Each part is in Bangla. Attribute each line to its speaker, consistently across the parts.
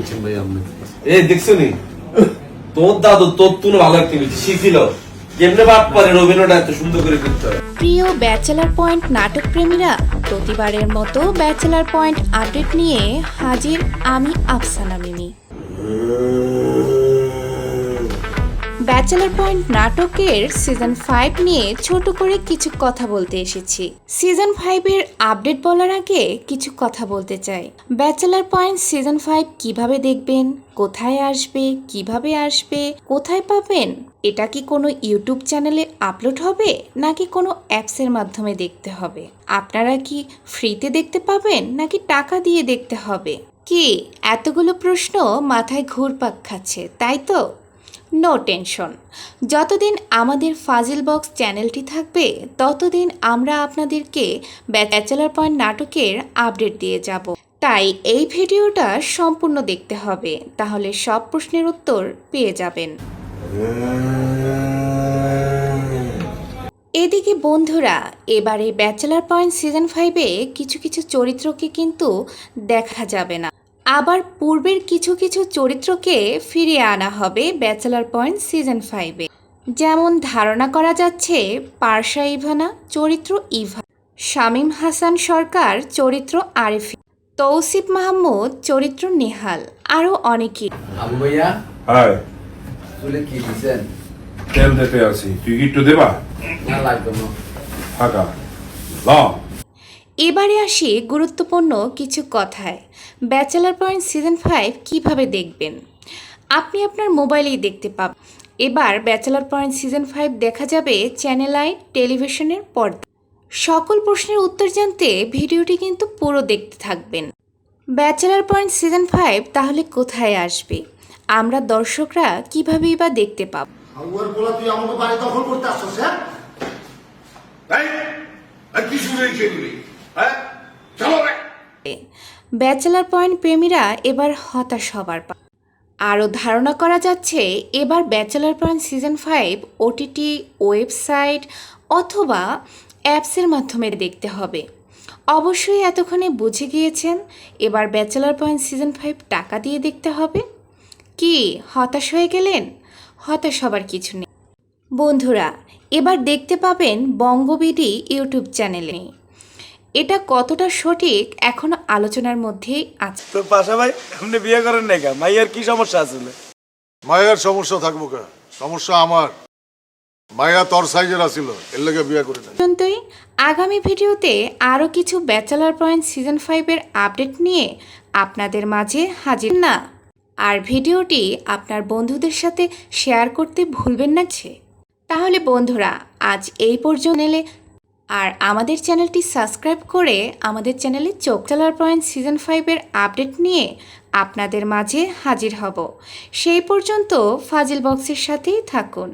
Speaker 1: পেয়েছেন ভাই আপনি? এই দেখছ নি? তোর দাদু তোর তুন ভালো একটা শিখিল। কেমনে বাপ পারে অভিনয়টা এত সুন্দর করে করতে হয়?
Speaker 2: প্রিয় ব্যাচেলার পয়েন্ট নাটক প্রেমীরা প্রতিবারের মতো ব্যাচেলার পয়েন্ট আপডেট নিয়ে হাজির আমি আফসানা মিমি। ব্যাচেলার পয়েন্ট নাটকের সিজন ফাইভ নিয়ে ছোট করে কিছু কথা বলতে এসেছি। সিজন ফাইভের আপডেট বলার আগে কিছু কথা বলতে চাই। ব্যাচেলার পয়েন্ট সিজন ফাইভ কীভাবে দেখবেন? কোথায় আসবে? কীভাবে আসবে? কোথায় পাবেন? এটা কি কোনো ইউটিউব চ্যানেলে আপলোড হবে? নাকি কোনো অ্যাপসের মাধ্যমে দেখতে হবে? আপনারা কি ফ্রিতে দেখতে পাবেন? নাকি টাকা দিয়ে দেখতে হবে? কি? এতগুলো প্রশ্ন মাথায় ঘুরপাক খাচ্ছে, তাই তো? নো টেনশন যতদিন আমাদের ফাজিল বক্স চ্যানেলটি থাকবে, ততদিন আমরা আপনাদেরকে ব্যাচেলার পয়েন্ট নাটকের আপডেট দিয়ে যাব। তাই এই ভিডিওটা সম্পূর্ণ দেখতে হবে, তাহলে সব প্রশ্নের উত্তর পেয়ে যাবেন। এদিকে বন্ধুরা, এবারে ব্যাচেলার পয়েন্ট সিজন ফাইভে কিছু কিছু চরিত্রকে কিন্তু দেখা যাবে না। আবার পূর্বের কিছু কিছু চরিত্রকে ফিরিয়ে আনা হবে ব্যাচেলার পয়েন্ট সিজন ফাইভে। যেমন ধারণা করা যাচ্ছে পার্শা ইভানা চরিত্র ইভা। শামীম হাসান সরকার চরিত্র আরিফি। তৌসিফ মাহমুদ চরিত্র নেহাল। আরও অনেকে।
Speaker 3: আবু ভাইয়া
Speaker 4: হাই।
Speaker 3: চুলে কি দিছেন?
Speaker 4: তেল দিতে আছি। তুই কি একটু দেবা?
Speaker 3: না লাগবে না।
Speaker 4: ফাঁকা
Speaker 2: এবারে আসি গুরুত্বপূর্ণ কিছু কথায়। ব্যাচেলার পয়েন্ট সিজন ফাইভ কীভাবে দেখবেন? আপনি আপনার মোবাইলেই দেখতে পাবেন। এবার ব্যাচেলার পয়েন্ট সিজন ফাইভ দেখা যাবে চ্যানেল আই টেলিভিশনের পর্দা সকল প্রশ্নের উত্তর জানতে ভিডিওটি কিন্তু পুরো দেখতে থাকবেন। ব্যাচেলার পয়েন্ট সিজন ফাইভ তাহলে কোথায় আসবে? আমরা দর্শকরা কীভাবেই বা দেখতে পাব?
Speaker 5: হ্যাঁ?
Speaker 2: ব্যাচেলার পয়েন্ট প্রেমীরা এবার হতাশ হবার পা আরও ধারণা করা যাচ্ছে, এবার bachelor point season five OTT website অথবা অ্যাপসের মাধ্যমে দেখতে হবে। অবশ্যই এতক্ষণে বুঝে গিয়েছেন, এবার ব্যাচেলার পয়েন্ট সিজন ফাইভ টাকা দিয়ে দেখতে হবে। কি, হতাশ হয়ে গেলেন? হতাশ হবার কিছু নেই। বন্ধুরা, এবার দেখতে পাবেন বঙ্গবিডি ইউটিউব চ্যানেলে। এটা কতটা সঠিক এখনও আলোচনার মধ্যেই আছে?
Speaker 6: তো পাশা ভাই আপনি বিয়ে করেন নাই কা মাইয়ার কি সমস্যা আছিল?
Speaker 5: মায়ের সমস্যা থাকব কে সমস্যা আমার। মায়া তোর সাইজের আসিল এর লেগে বিয়ে করে নাই।
Speaker 2: পর্যন্তই আগামী ভিডিওতে আরও কিছু ব্যাচেলার পয়েন্ট সিজন ফাইভের আপডেট নিয়ে আপনাদের মাঝে হাজির না। আর ভিডিওটি আপনার বন্ধুদের সাথে শেয়ার করতে ভুলবেন না তাহলে বন্ধুরা আজ এই পর্যন্ত। এলে আর আমাদের চ্যানেলটি সাবস্ক্রাইব করে আমাদের চ্যানেলে চোখ চালার পয়েন্ট সিজন ফাইভের আপডেট নিয়ে আপনাদের মাঝে হাজির হব। সেই পর্যন্ত ফাজিল বক্সের সাথেই থাকুন।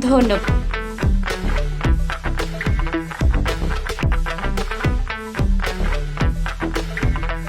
Speaker 2: ধন্যবাদ।